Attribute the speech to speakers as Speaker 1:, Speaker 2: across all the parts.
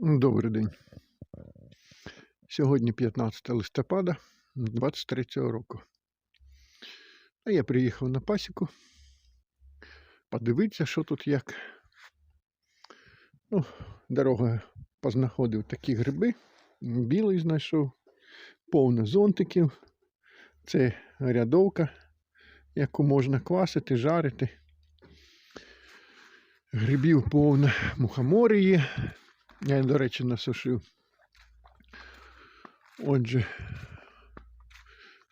Speaker 1: Добрий день. Сьогодні 15 листопада 23 року. А я приїхав на пасіку. Подивитися, що тут як. Ну, дорога познаходив такі гриби. Білий знайшов, повно зонтиків. Це рядовка, яку можна квасити, жарити. Грибів повно мухомори є. Я, до речі, насушив. Отже,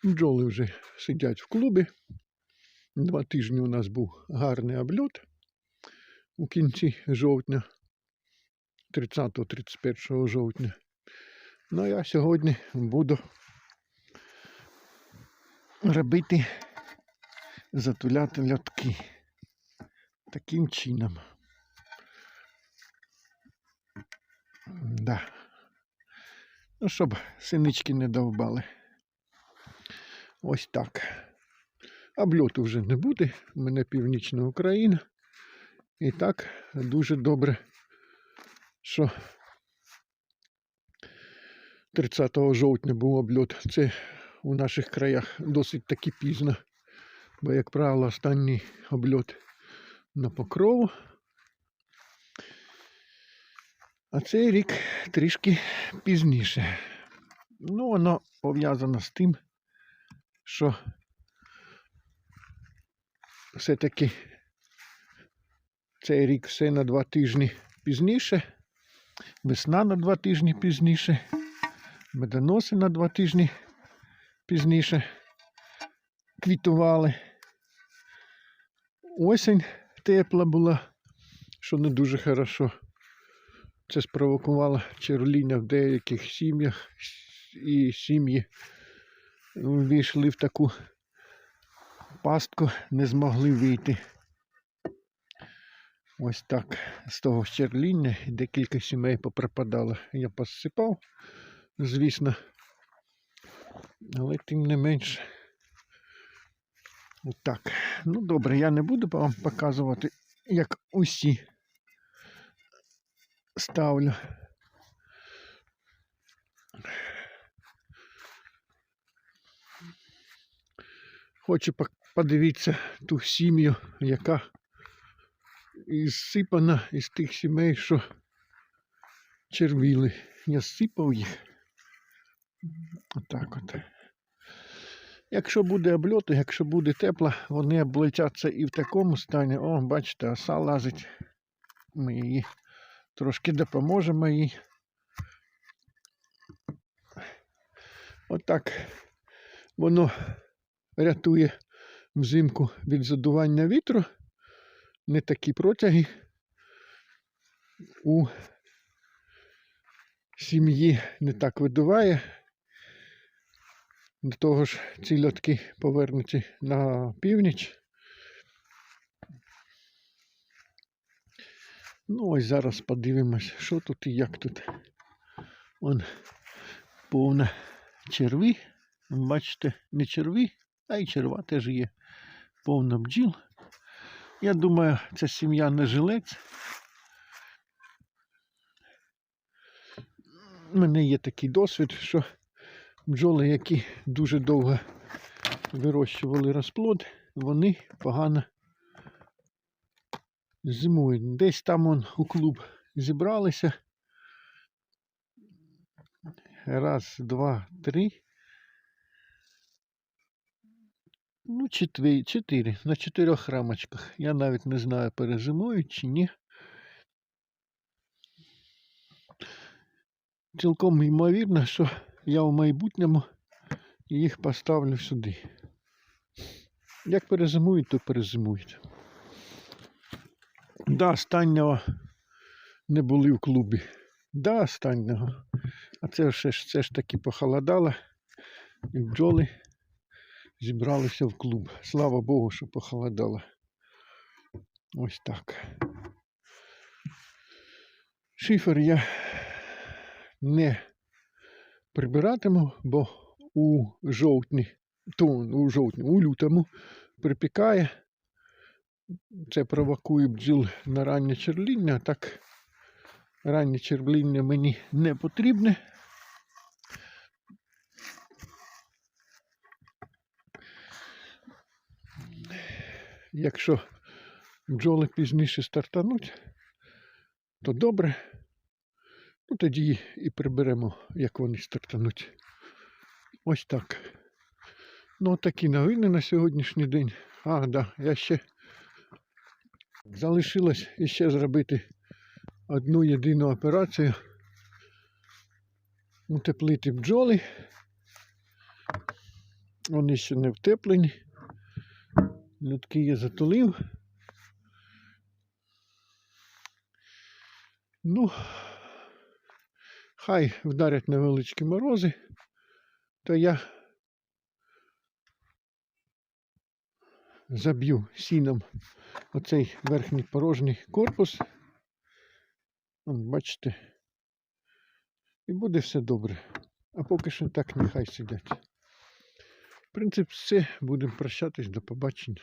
Speaker 1: бджоли вже сидять в клубі. Два тижні у нас був гарний обльот у кінці жовтня, 30-31 жовтня. Ну, я сьогодні буду робити затуляти льотки таким чином. Да. Ну, щоб синички не довбали. Ось так. Обльоту вже не буде. У мене північна Україна. І так дуже добре, що 30 жовтня був обльот. Це у наших краях досить таки пізно. Бо, як правило, останній обльот на покрову. А цей рік трішки пізніше. Ну, воно пов'язано з тим, що все-таки цей рік все на два тижні пізніше, весна на два тижні пізніше, медоноси на два тижні пізніше квітували. Осінь тепла була, що не дуже хорошо. Це спровокувало черління в деяких сім'ях, і сім'ї ввійшли в таку пастку, не змогли вийти. Ось так. З того черління декілька сімей попропадало. Я посипав, звісно. Але тим не менш. Отак. Ну добре, я не буду вам показувати, як усі ставлю. Хочу подивитися ту сім'ю, яка ізсипана із тих сімей, що червіли. Я зсипав їх. Отак от. Якщо буде обльот, якщо буде тепло, вони облетяться і в такому стані. О, бачите, оса лазить. Ми її трошки допоможемо їй. Отак воно рятує взимку від задування вітру. Не такі протяги у сім'ї не так видуває. До того ж, ці льотки повернуті на північ. Ну, ось зараз подивимось, що тут і як тут. Вон повна черві. Бачите, не черві, а й черва теж є. Повна бджіл. Я думаю, це сім'я не жилець. У мене є такий досвід, що бджоли, які дуже довго вирощували розплод, вони погано зимують. Десь там он у клуб зібралися. Раз, два, три. Ну, четві, чотири. На чотирьох рамочках. Я навіть не знаю, перезимують чи ні. Цілком ймовірно, що я в майбутньому їх поставлю сюди. Як перезимують, то перезимують. До останнього не були в клубі. До останнього. А це все ж, це ж таки похолодало. І бджоли зібралися в клуб. Слава Богу, що похолодало. Ось так. Шифер я не прибиратиму, бо у жовтні, то у жовтні, у лютому припікає. Це провокує бджіл на раннє черління, так Раннє червління мені не потрібне. Якщо бджоли пізніше стартануть, то добре. Ну тоді і приберемо, як вони стартануть. Ось так. Ну, такі новини на сьогоднішній день. А, да, я ще залишилось іще зробити одну єдину операцію. Утеплити бджоли. Вони ще не втеплені. Лютки я затулив. Ну, хай вдарять невеличкі морози, то я заб'ю сіном оцей верхній порожній корпус. Бачите. І буде все добре. А поки що так нехай сидять. В принципі, все. Будемо прощатись. До побачення.